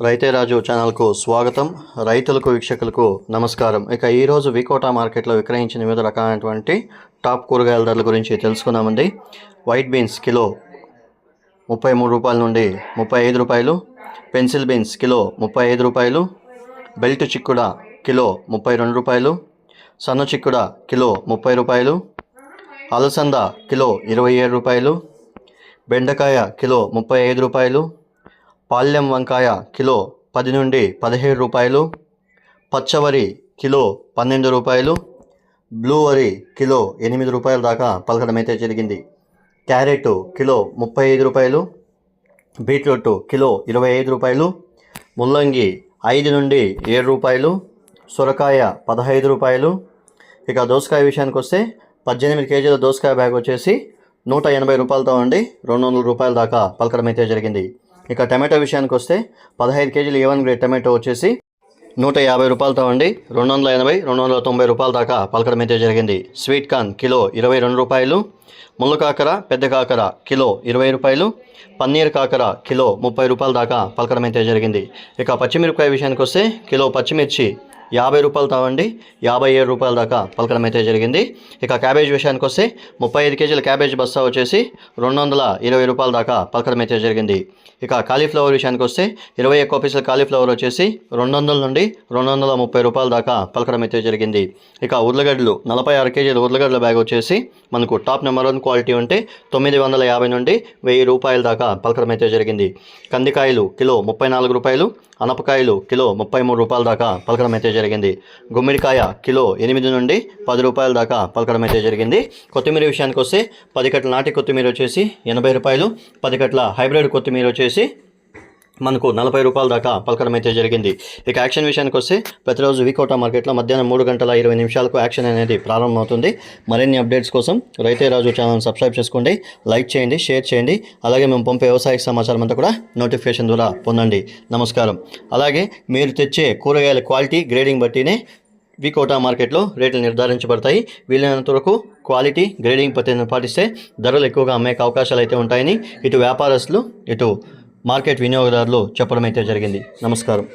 రైతే రాజు ఛానల్కు స్వాగతం. రైతులకు వీక్షకులకు నమస్కారం. ఇక ఈరోజు వికోటా మార్కెట్లో విక్రయించిన వివిధ రకాలైనటువంటి టాప్ కూరగాయల ధరల గురించి తెలుసుకున్నామండి వైట్ బీన్స్ కిలో ముప్పై మూడు రూపాయల నుండి ముప్పై ఐదు రూపాయలు పెన్సిల్ బీన్స్ కిలో ముప్పై ఐదు రూపాయలు బెల్ట్ చిక్కుడ కిలో ముప్పై రెండు రూపాయలు సన్న చిక్కుడ కిలో ముప్పై రూపాయలు అలసంద కిలో ఇరవై ఏడు రూపాయలు బెండకాయ కిలో ముప్పై ఐదు రూపాయలు పాల్యం వంకాయ కిలో పది నుండి పదిహేడు రూపాయలు పచ్చవరి కిలో పన్నెండు రూపాయలు బ్లూ వరి కిలో ఎనిమిది రూపాయల దాకా పలకడం అయితే జరిగింది. క్యారెట్ కిలో ముప్పై ఐదు రూపాయలు బీట్రూట్ కిలో ఇరవై ఐదు రూపాయలు ముల్లంగి ఐదు నుండి ఏడు రూపాయలు సొరకాయ పదహైదు రూపాయలు. ఇక దోసకాయ విషయానికి వస్తే పద్దెనిమిది కేజీల దోసకాయ బ్యాగ్ వచ్చేసి నూట ఎనభై రూపాయలతో ఉండి రెండు వందల రూపాయల దాకా పలకడం అయితే జరిగింది. ఇక టమాటో విషయానికి వస్తే పదహైదు కేజీలు ఏ వన్ గ్రేడ్ టమాటో వచ్చేసి నూట యాభై రూపాయలతో ఉండి రెండు వందల ఎనభై రెండు వందల తొంభై రూపాయల దాకా పలకడం అయితే జరిగింది. స్వీట్ కార్న్ కిలో ఇరవై రెండు రూపాయలు ముళ్ళ కాకర పెద్ద కాకర కిలో ఇరవై రూపాయలు పన్నీర్ కాకర కిలో ముప్పై రూపాయల దాకా పలకడం అయితే జరిగింది. ఇక పచ్చిమిరపకాయ విషయానికి వస్తే కిలో పచ్చిమిర్చి యాభై రూపాయలు తావండి. యాభై ఏడు రూపాయల దాకా పలకడం అయితే జరిగింది. ఇక క్యాబేజ్ విషయానికి వస్తే ముప్పై ఐదు కేజీల క్యాబేజ్ బస్తా వచ్చేసి రెండు వందల ఇరవై రూపాయల దాకా పలకడం అయితే జరిగింది. ఇక కాలీఫ్లవర్ విషయానికి వస్తే ఇరవై ఒక్క పీసుల కాలీఫ్లవర్ వచ్చేసి రెండు వందల నుండి రెండు వందల ముప్పై రూపాయల దాకా పలకడం అయితే జరిగింది. ఇక ఉర్లగడ్డలు నలభై ఆరు కేజీల ఉర్లగడ్డల బ్యాగ్ వచ్చేసి మనకు టాప్ నెంబర్ వన్ క్వాలిటీ ఉంటే తొమ్మిది వందల యాభై నుండి వెయ్యి రూపాయల దాకా పలకడం అయితే జరిగింది. కందికాయలు కిలో ముప్పై నాలుగు రూపాయలు అనపకాయలు కిలో ముప్పై మూడు రూపాయల దాకా పలకడం అయితే జరిగింది. జరిగింది. గుమ్మడికాయ కిలో ఎనిమిది నుండి పది రూపాయల దాకా పలకడం అయితే జరిగింది. కొత్తిమీర విషయానికి వస్తే పది కట్ల నాటి కొత్తిమీర వచ్చేసి ఎనభై రూపాయలు పది కట్ల హైబ్రిడ్ కొత్తిమీర వచ్చేసి మనకు నలభై రూపాయల దాకా పలకడం అయితే జరిగింది. ఇక యాక్షన్ విషయానికి వస్తే ప్రతిరోజు వికోటా మార్కెట్లో మధ్యాహ్నం మూడు గంటల ఇరవై నిమిషాలకు యాక్షన్ అనేది ప్రారంభమవుతుంది. మరిన్ని అప్డేట్స్ కోసం రైతే రాజు ఛానల్ సబ్స్క్రైబ్ చేసుకోండి లైక్ చేయండి షేర్ చేయండి. అలాగే మేము పంపే వ్యవసాయ సమాచారం అంతా కూడా నోటిఫికేషన్ ద్వారా పొందండి. నమస్కారం. అలాగే మీరు తెచ్చే కూరగాయల క్వాలిటీ గ్రేడింగ్ బట్టినే వికోటా మార్కెట్లో రేట్లు నిర్ధారించబడతాయి. వీలైనంత వరకు క్వాలిటీ గ్రేడింగ్ పద్ధతిని పాటిస్తే ధరలు ఎక్కువగా అమ్మే అవకాశాలు అయితే ఉంటాయని ఇటు వ్యాపారస్తులు ఇటు మార్కెట్ వినియోగదారులు చెప్పడం అయితే జరిగింది. నమస్కారం.